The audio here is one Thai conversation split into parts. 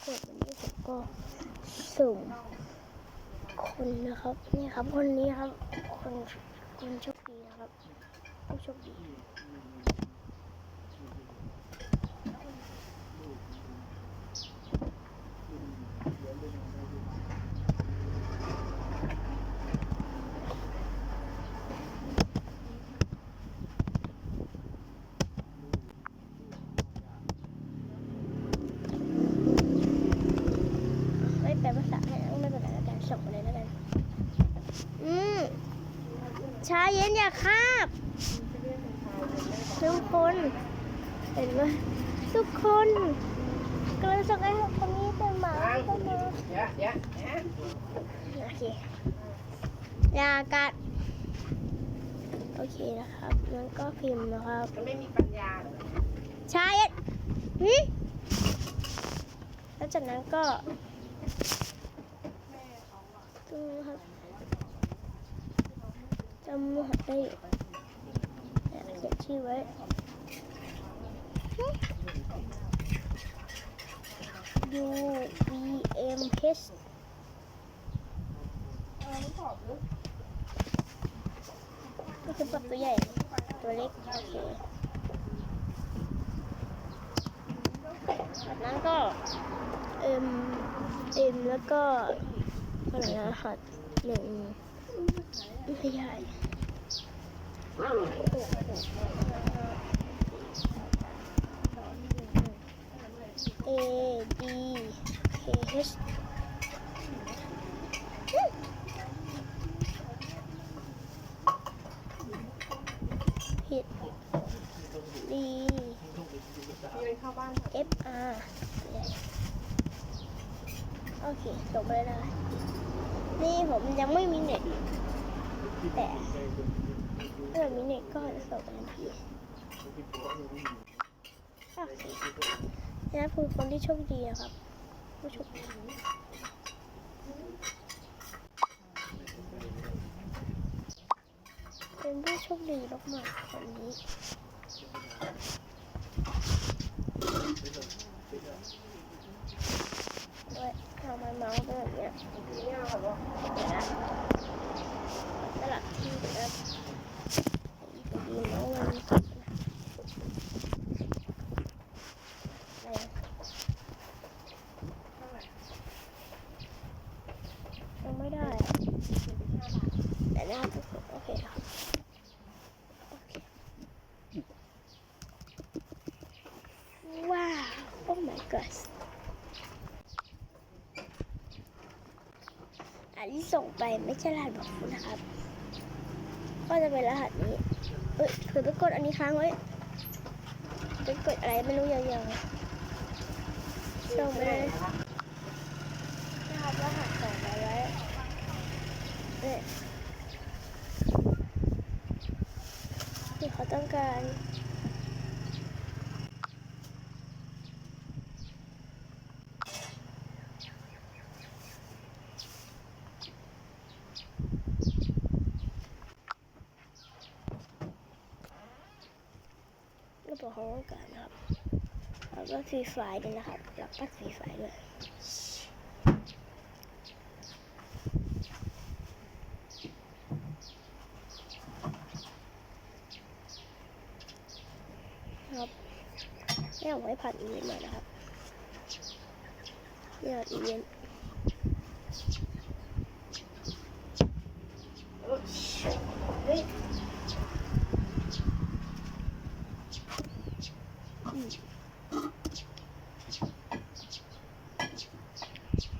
กคนวันนี้ผมก็ส่งคนนะครับ นี่ครับคนนี้ครับ คนคนโชคดีนะครับผู้โชคดี ไม่แปลภาษาให้นะไม่เป็นไรแล้วกันส่งไปเลยแล้วกัน อืมชาเย็นอย่า คาบ ทุกคน เห็นไหมทุกคนกำลังส่งให้คนนี้เป็นหมาเป็นหมาเดี๋ยวเดี๋ยวเดี๋ยวโอเคอย่ากัด โอเคนะครับแล้วก็พิมพ์นะครับมันไม่มีปัญญาเหรอชาเย็นหึแล้วจากนั้นก็ตรงนี้ครับ จำหัวได้อยู่เนี่ยเขียนชื่อไว้หึ U V M H ก็คือปรับตัวใหญ่ ตัวเล็ก โอเคจากนั้นก็ เอ็ม เอ็ม แล้วก็อะไรนะหัสหนึ่ง ไม่ใหญ่ A D K H ผิด D มีอะไรเข้าบ้าน F R โอเคจบเลยนะ นี่ผมยังไม่มีเน็ต แต่ถ้ามีเน็ตก็จะส่งไปทันทีนี่คือคนที่โชคดีนะครับผู้โชคดีเป็นผู้โชคดีมากๆคนนี้ด้วยทำไมเมาส์เป็นแบบนี้ยเนี่ยเหรอเดี๋ยวนะ สลับที่แบบดีเมาส์มันยังไม่ได้อะแต่หน้าทุกคนโอเคครับโอเคว้าว โอ้ my god อันที่ ส่งไปไม่ใช่รหัสบอกคุณนะครับ ก็จะเป็นรหัสนี้ เอ้ยคือไปกดอันนี้ค้างไว้ไปกดอะไรไม่รู้ยาวๆส่งไปเลยนะครับรหัสส่งไปไว้เนี่ยที่เขาต้องการ ก็บอกเขาต้องการนะครับแล้วก็ฟรีไฟด้วยนะครับรับปัดฟรีไฟด้วยครับนี่เอาไว้ผ่านอีเวนต์มานะครับนี่เอาอีเวนต์ เฮ้ย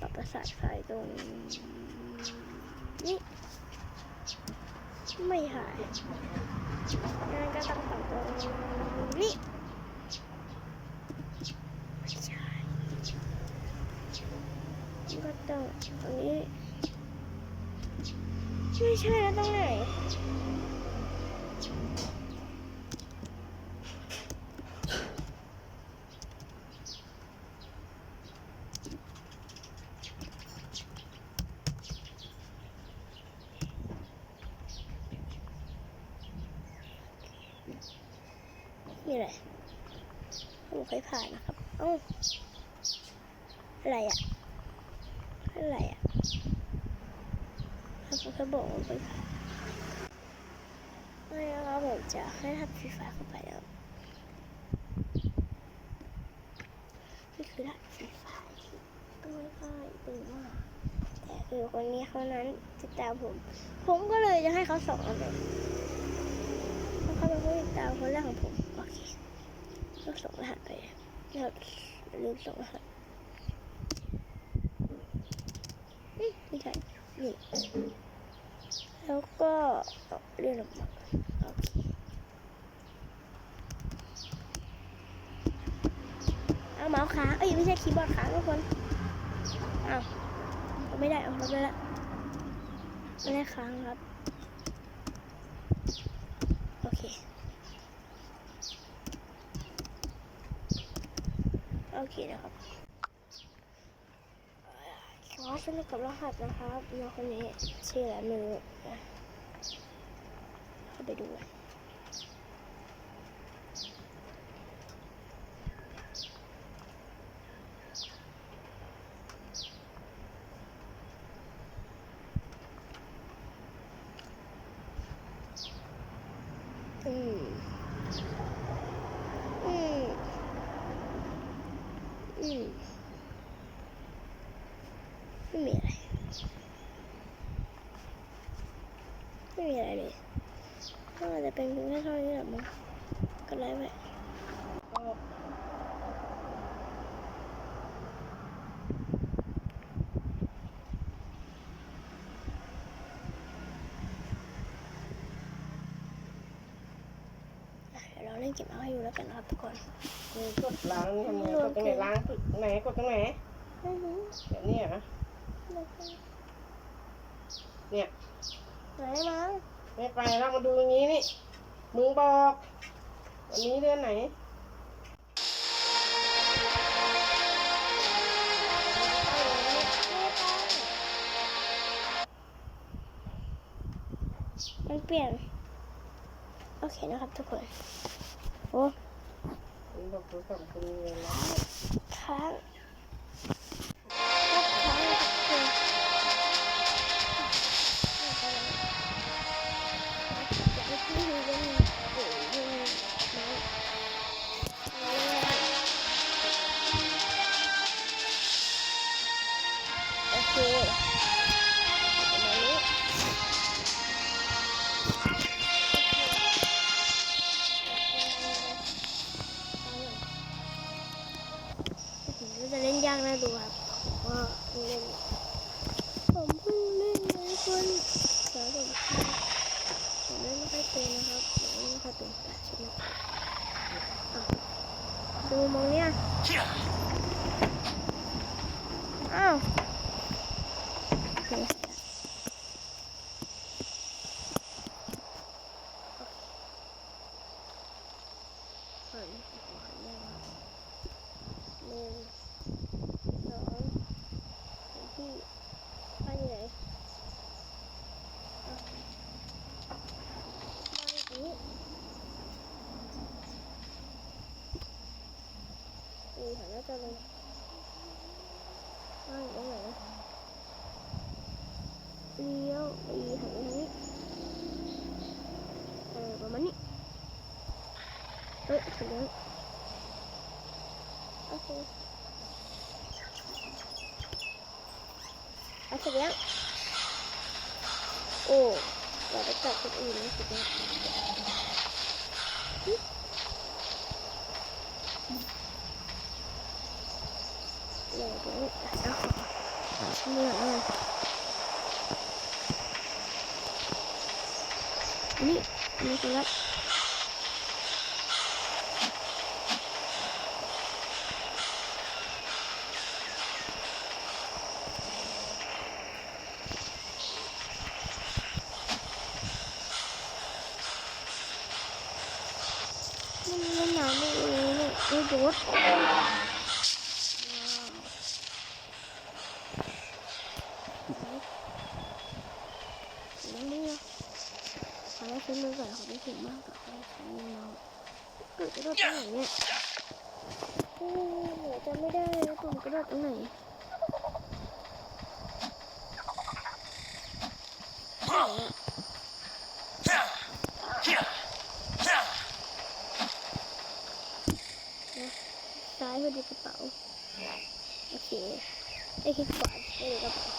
ปรับประสาทไฟตรงนี้ไม่หายงั้นก็ต้องปรับตรงนี้ไม่ใช่ก็ต้องตรงนี้ ไม่ใช่แล้วตรงไหนนี่แหละผมเคยผ่านนะครับ เอ้า อะไรอะอะไรอะ เขาเขาบอกว่าไปไม่ครับผมจะให้ทับฟรีไฟเข้าไปแล้วนี่คือทับฟรีไฟก็ไม่ค่อยตื่นมากแต่คือคนนี้เขานั้นติดตามผม ผมก็เลยจะให้เขาส่งอันเลยเพราะเขาเป็นผู้ติดตามคนแรกของผมโอเคต้องส่งรหัสไปแล้วลืมส่งรหัสอืมไม่ใช่นี่ แล้วก็เลื่อนออกมาโอเคเอาเมาส์ค้างเอ้ยไม่ใช่คีย์บอร์ดค้างทุกคนอ้าวเอาไม่ได้เอาลบได้ละไม่ได้ค้างครับ โอเคโอเคนะครับ ขอ สนุกกับรหัสนะครับน้องคนนี้ชื่ออะไรไม่รู้นะเข้าไปดูกันอืม อืม อืม ไม่มีอะไร ไม่มีอะไรเลยก็อาจจะเป็นเพียงแค่เท่านี้แหละมั้งก็ไลฟ์ไปเดี๋ยวเราเล่นเก็บเอาให้ดูแล้วกันนะครับทุกคนมีกดล้างนี่ทำไงกดตรงไหนล้างไหนกดตรงไหนไม่รู้แบบนี้เหรอ เนี่ยไหนมั้งไม่ไปแล้วมาดูตรงนี้นี่ มึงบอกวันนี้เดือนไหนมันเปลี่ยน โอเคนะครับทุกคน โอ้มึงบอกโทรศัพท์คุณมีเงินแล้วค้าง ดูมองเนี่ยอ้าวโอเคหันหัวเนี่ยครับ หนึ่งสองสามที่บ้านอยู่ไหนอะบ้านอยู่นี้นี่หันหน้าจอเลยบ้านอยู่ตรงไหนนะเลี้ยวไปหันไปทางนี้เออประมาณนี้เอ้ยถึงแล้โอเคเอาเสร็จแล้วโอ้เราไปจับคนอื่นนะสุดยอดเดี๋ยวตรงนี้เอาของเหนื่อยมากนี่มีคนรับมั มือกเขาได้นมือใหม่ขาได้เก่มากกับขึ้ใกระโดดตรงไหนเนี่ยโอ้โหจำไม่ได้เลยว่มกระโดดตรงไหนไอะ พอดีกระเป๋า โอเคไอคิดขวาไม่ได้กระเป๋าด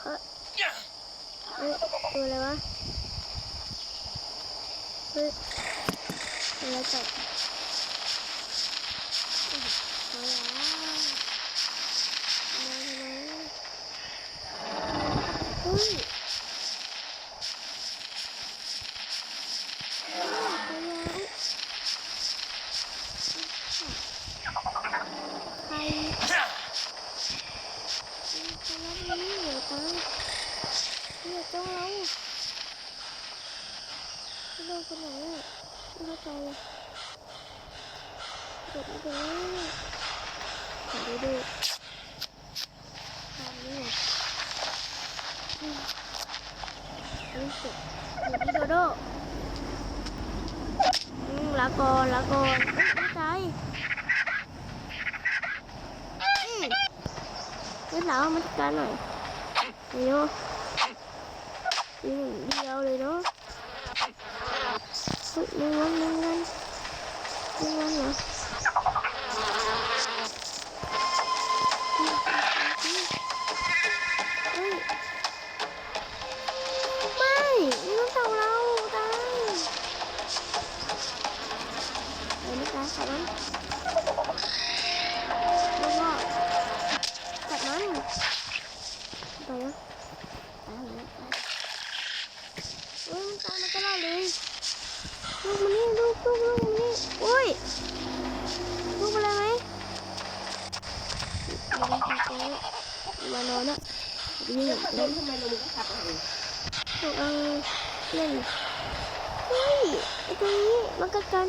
เฮ้ยเฮ้ยตัวอะไรวะเฮ้ยอะไรต่อเอาละมาทำไมเฮ้ยเฮ้ยไปแล้วใครใครรับนี้เหรอตังเนี่ยจ้องเราไม่โดนคนไหนอะไม่เข้าใจเลยเด็กไม่เป็นไรขอดูดูทำนี่อืม รู้สึกอยู่ที่โดโดลากอนลากอนเอ้ยไม่ใจเฮ้ยหลาวมาจัดการหน่อยเดี๋ยวเดียวเลยเนาะเฮ้ยหนึ่งวันหนึ่งวันหนึ่งวันเหรอ ลูกลูกนี่อุ้ยลูกอะไรไหมมานอนนะนี่เล่นทำไมเรามึงก็ขับอะไรเออเล่นเฮ้ยไอ้ตัวนี้มันกัดกัน